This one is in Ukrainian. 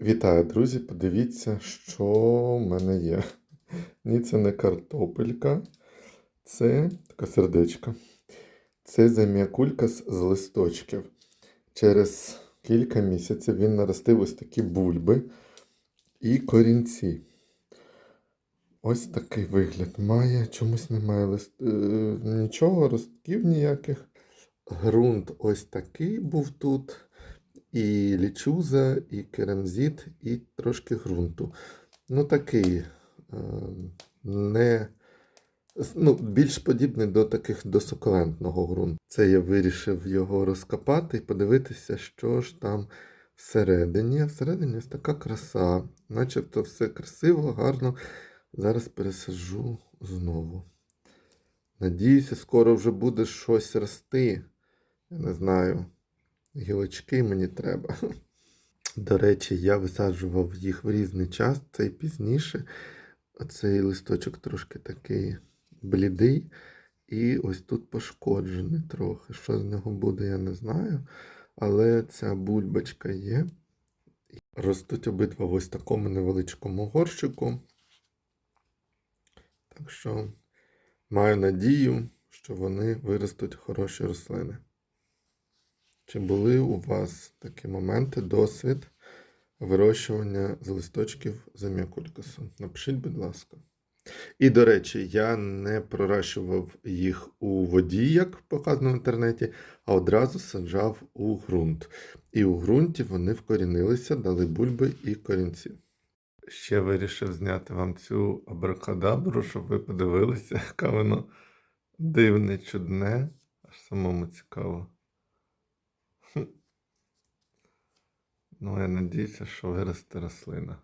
Вітаю, друзі! Подивіться, що в мене є. Ні, це не картопелька, це така сердечка. Це зам'якулька з листочків. Через кілька місяців він наростив ось такі бульби і корінці. Ось такий вигляд має. Чомусь немає лист... е, нічого, ростків ніяких. Грунт ось такий був тут. І лічуза, і керамзит, і трошки ґрунту. Ну, такий е, не, ну, більш подібний до таких до ґрунту. Це я вирішив його розкопати і подивитися, що ж там всередині. Всередині ось така краса. Начебто все красиво, гарно. Зараз пересаджу знову. Надіюся, скоро вже буде щось рости. Я не знаю. Гілочки мені треба. До речі, я висаджував їх в різний час, це і пізніше. Оцей листочок трошки такий блідий. І ось тут пошкоджений трохи. Що з нього буде, я не знаю. Але ця бульбочка є. Ростуть обидва в ось такому невеличкому горщику. Так що маю надію, що вони виростуть хороші рослини. Чи були у вас такі моменти, досвід вирощування з листочків зам'якулькасу? Напишіть, будь ласка. І, до речі, я не проращував їх у воді, як показано в інтернеті, а одразу саджав у ґрунт. І у ґрунті вони вкорінилися, дали бульби і корінці. Ще вирішив зняти вам цю абракадабру, щоб ви подивилися, яка воно дивне, чудне, аж самому цікаво. Ну, я надіюся, що виросте рослина.